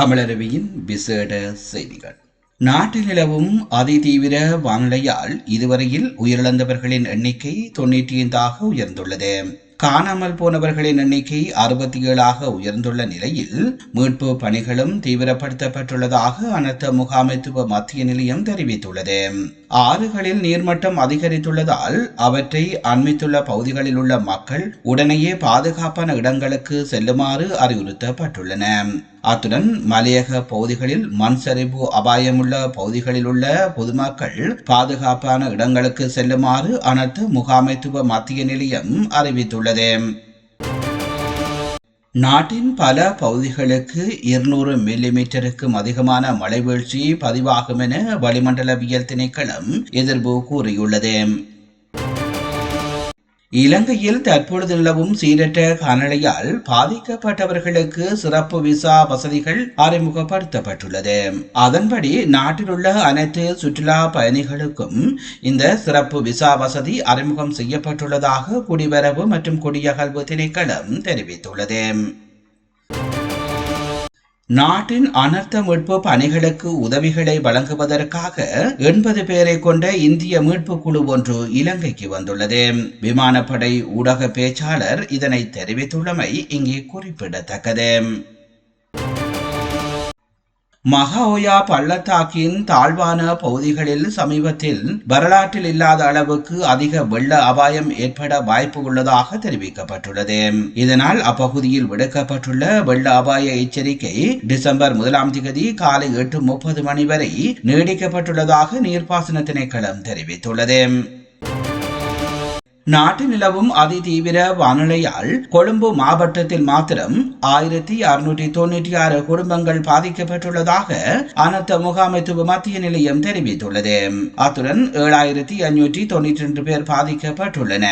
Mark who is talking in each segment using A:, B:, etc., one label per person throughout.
A: தமிழருவியின் விசேட செய்திகள். நாட்டில் நிலவும் அதிதீவிர வானிலையால் இதுவரையில் உயிரிழந்தவர்களின் எண்ணிக்கை தொன்னூற்றி ஐந்தாக உயர்ந்துள்ளது. காணாமல் போனவர்களின் எண்ணிக்கை அறுபத்தி ஏழாக உயர்ந்துள்ள நிலையில் மீட்பு பணிகளும் தீவிரப்படுத்தப்பட்டுள்ளதாக அனர்த்த முகாமைத்துவ மத்திய நிலையம் தெரிவித்துள்ளது. ஆறுகளில் நீர்மட்டம் அதிகரித்துள்ளதால் அவற்றை அண்மித்துள்ள பகுதிகளில் உள்ள மக்கள் உடனேயே பாதுகாப்பான இடங்களுக்கு செல்லுமாறு அறிவுறுத்தப்பட்டுள்ளன. அத்துடன் மலையக பகுதிகளில் மண் சரிவு அபாயமுள்ள பகுதிகளில் உள்ள பொதுமக்கள் பாதுகாப்பான இடங்களுக்கு செல்லுமாறு அனைத்து முகாமைத்துவ மத்திய நிலையம் அறிவித்துள்ளது. நாட்டின் பல பகுதிகளுக்கு இருநூறு மில்லிமீட்டருக்கும் அதிகமான மழை வீழ்ச்சி பதிவாகும் என வளிமண்டலவியல் திணைக்களம் எதிர்ப்பு கூறியுள்ளது. இலங்கையில் தற்பொழுது நிலவும் சீரற்ற காலநிலையால் பாதிக்கப்பட்டவர்களுக்கு சிறப்பு விசா வசதிகள் அறிமுகப்படுத்தப்பட்டுள்ளது. அதன்படி நாட்டில் உள்ள அனைத்து சுற்றுலா பயணிகளுக்கும் இந்த சிறப்பு விசா வசதி அறிமுகம் செய்யப்பட்டுள்ளதாக குடிவரவு மற்றும் குடியகல்வு திணைக்களம் தெரிவித்துள்ளது. நாட்டின் அனர்த்த மீட்பு பணிகளுக்கு உதவிகளை வழங்குவதற்காக எண்பது பேரை கொண்ட இந்திய மீட்பு குழு ஒன்று இலங்கைக்கு வந்துள்ளது. விமானப்படை ஊடக பேச்சாளர் இதனை தெரிவித்துள்ளமை இங்கே குறிப்பிடத்தக்கது. மகாஓயா பள்ளத்தாக்கின் தாழ்வான பகுதிகளில் சமீபத்தில் வரலாற்றில் இல்லாத அளவுக்கு அதிக வெள்ள அபாயம் ஏற்பட வாய்ப்பு உள்ளதாக தெரிவிக்கப்பட்டுள்ளது. இதனால் அப்பகுதியில் விடுக்கப்பட்டுள்ள வெள்ள அபாய எச்சரிக்கை டிசம்பர் முதலாம் தேதி காலை எட்டு முப்பது மணி வரை நீடிக்கப்பட்டுள்ளதாக நீர்ப்பாசன திணைக்களம் தெரிவித்துள்ளது. நாட்டு நிலவும் அதிதீவிர வானிலையால் கொழும்பு மாவட்டத்தில் மாத்திரம் ஆயிரத்தி அறுநூற்றி தொன்னூற்றி ஆறு குடும்பங்கள் பாதிக்கப்பட்டுள்ளதாக அனர்த்த முகாமைத்துவ மத்திய நிலையம் தெரிவித்துள்ளது. அத்துடன் ஏழாயிரத்தி ஐநூற்றி தொன்னூற்றி ரெண்டு பேர் பாதிக்கப்பட்டுள்ளன.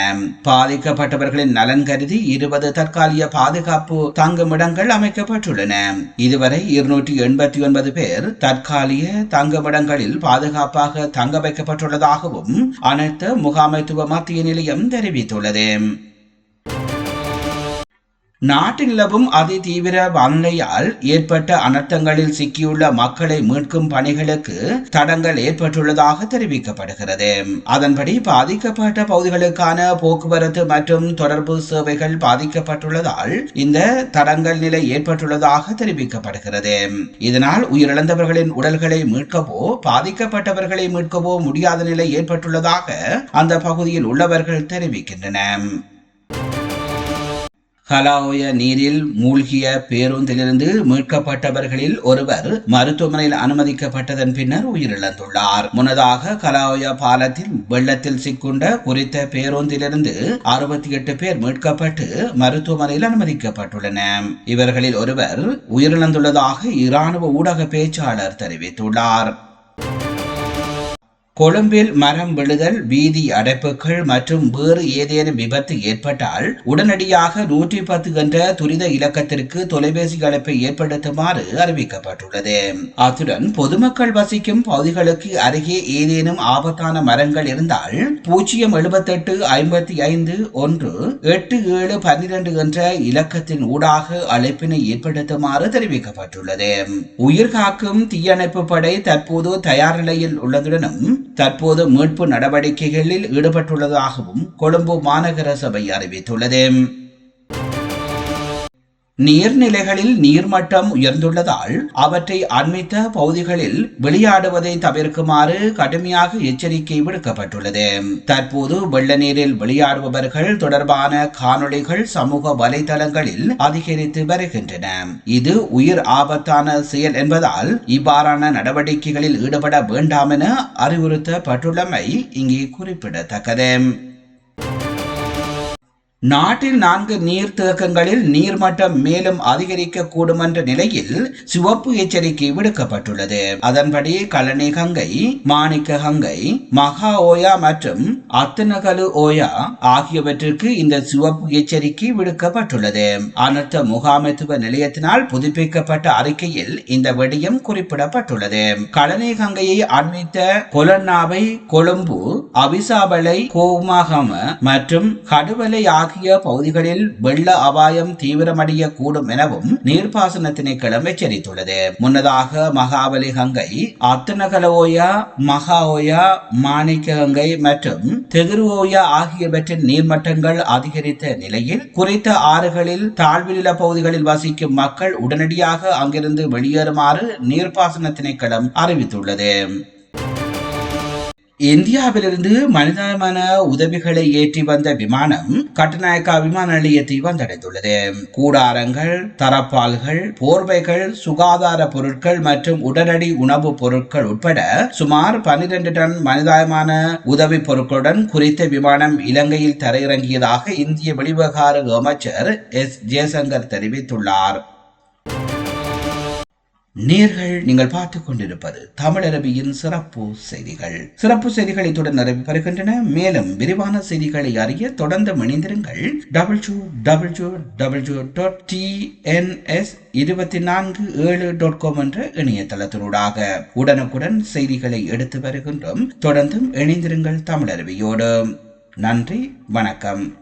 A: பாதிக்கப்பட்டவர்களின் நலன் கருதி இருபது தற்காலிக பாதுகாப்பு தங்குமிடங்கள் அமைக்கப்பட்டுள்ளன. இதுவரை இருநூற்றி எண்பத்தி ஒன்பது பேர் தற்காலிக தங்குமிடங்களில் பாதுகாப்பாக தங்க வைக்கப்பட்டுள்ளதாகவும் அனைத்து முகாமைத்துவ மத்திய நிலையம் தெரிவித்துள்ளது. நாட்டு நிலவும் அதிதீவிர வானிலையால் ஏற்பட்ட அனர்த்தங்களில் சிக்கியுள்ள மக்களை மீட்கும் பணிகளுக்கு தடங்கள் ஏற்பட்டுள்ளதாக தெரிவிக்கப்படுகிறது. அதன்படி பாதிக்கப்பட்ட பகுதிகளுக்கான போக்குவரத்து மற்றும் தொடர்பு சேவைகள் பாதிக்கப்பட்டுள்ளதால் இந்த தடங்கள் நிலை ஏற்பட்டுள்ளதாக தெரிவிக்கப்படுகிறது. இதனால் உயிரிழந்தவர்களின் உடல்களை மீட்கவோ பாதிக்கப்பட்டவர்களை மீட்கவோ முடியாத நிலை ஏற்பட்டுள்ளதாக அந்த பகுதியில் உள்ளவர்கள் தெரிவிக்கின்றனர். ஹலாோய நீரில் மூழ்கிய பேருந்திலிருந்து மீட்கப்பட்டவர்களில் ஒருவர் மருத்துவமனையில் அனுமதிக்கப்பட்டதன் பின்னர் உயிரிழந்துள்ளார். முன்னதாக கலாோயா பாலத்தில் வெள்ளத்தில் சிக்குண்ட குறித்த பேருந்திலிருந்து அறுபத்தி எட்டு பேர் மீட்கப்பட்டு மருத்துவமனையில் அனுமதிக்கப்பட்டுள்ளனர். இவர்களில் ஒருவர் உயிரிழந்துள்ளதாக இராணுவ ஊடக பேச்சாளர் தெரிவித்துள்ளார். கொழும்பில் மரம் விழுதல் வீதி அடைப்புகள் மற்றும் வேறு ஏதேனும் விபத்து ஏற்பட்டால் உடனடியாக நூற்றி பத்து என்ற துரித இலக்கத்திற்கு தொலைபேசி அழைப்பை ஏற்படுத்துமாறு அறிவிக்கப்பட்டுள்ளது. அத்துடன் பொதுமக்கள் வசிக்கும் பகுதிகளுக்கு அருகே ஏதேனும் ஆபத்தான மரங்கள் இருந்தால் பூஜ்ஜியம் எழுபத்தெட்டு ஐம்பத்தி ஐந்து ஒன்று எட்டு ஏழு பன்னிரண்டு என்ற இலக்கத்தின் ஊடாக அழைப்பினை ஏற்படுத்துமாறு தெரிவிக்கப்பட்டுள்ளது. உயிர்காக்கும் தீயணைப்பு படை தற்போது தயார் நிலையில் உள்ளதுடனும் தற்போது மீட்பு நடவடிக்கைகளில் ஈடுபட்டுள்ளதாகவும் கொழும்பு மாநகர சபை அறிவித்துள்ளது. நீர்நிலைகளில் நீர்மட்டம் உயர்ந்துள்ளதால் அவற்றை அண்மித்த பகுதிகளில் விளையாடுவதை தவிர்க்குமாறு கடுமையாக எச்சரிக்கை விடுக்கப்பட்டுள்ளது. தற்போது வெள்ள நீரில் விளையாடுபவர்கள் தொடர்பான காணொளிகள் சமூக வலைதளங்களில் அதிகரித்து வருகின்றன. இது உயிர் ஆபத்தான செயல் என்பதால் இவ்வாறான நடவடிக்கைகளில் ஈடுபட வேண்டாம் என அறிவுறுத்தப்பட்டுள்ளமை இங்கே குறிப்பிடத்தக்கது. நாட்டில் நான்கு நீர்த்தேக்கங்களில் நீர்மட்டம் மேலும் அதிகரிக்க கூடும் என்ற நிலையில் சிவப்பு எச்சரிக்கை விடுக்கப்பட்டுள்ளது. அதன்படி கழனி கங்கை மாணிக்க கங்கை மகா ஓயா மற்றும் அத்தனகலு ஓயா ஆகியவற்றிற்கு இந்த சிவப்பு எச்சரிக்கை விடுக்கப்பட்டுள்ளது. அனர்த்த முகாமைத்துவ நிலையத்தினால் புதுப்பிக்கப்பட்ட அறிக்கையில் இந்த விடயம் குறிப்பிடப்பட்டுள்ளது. கழனி கங்கையை அண்மித்த கொலன்னாவை கொழும்பு அவிசாபலை கோமாகம மற்றும் கடுவலை ஆகிய பகுதிகளில் வெள்ள அபாயம் தீவிரமடைய கூடும் எனவும் நீர்ப்பாசன திணைக்களம் எச்சரித்துள்ளது முன்னதாக மகாபலி கங்கை அத்தனகலோயா மகாஓயா மாணிக்க கங்கை மற்றும் தெகுருவோயா ஆகியவற்றின் நீர்மட்டங்கள் அதிகரித்த நிலையில் குறித்த ஆறுகளில் தாழ்வுநில பகுதிகளில் வசிக்கும் மக்கள் உடனடியாக அங்கிருந்து வெளியேறுமாறு நீர்ப்பாசன திணைக்களம் அறிவித்துள்ளது. இந்தியாவிலிருந்து மனிதமான உதவிகளை ஏற்றி வந்த விமானம் கட்டுநாயக்கா விமான நிலையத்தை வந்தடைந்துள்ளது. கூடாரங்கள் தரப்பால்கள் போர்வைகள் சுகாதார பொருட்கள் மற்றும் உடனடி உணவுப் பொருட்கள் உட்பட சுமார் பனிரெண்டு டன் மனிதாயமான உதவி பொருட்களுடன் குறித்த விமானம் இலங்கையில் தரையிறங்கியதாக இந்திய வெளிவிவகார அமைச்சர் எஸ். ஜெயசங்கர் தெரிவித்துள்ளார். நேர்கள் நீங்கள் பார்த்துக் கொண்டிருப்பது தமிழரபியின் சிறப்பு செய்திகள். சிறப்பு செய்திகளை தொடர்ந்து நிறைவு வருகின்றன மேலும் விரிவான செய்திகளை அறிய தொடர்ந்து இணைந்திருங்கள். W W W dot TNS இருபத்தி நான்கு ஏழு டாட் காம் என்ற இணையதளத்தினூடாக. உடனுக்குடன் செய்திகளை எடுத்து வருகின்றோம். தொடர்ந்தும் இணைந்திருங்கள் தமிழரபியோடு. நன்றி வணக்கம்.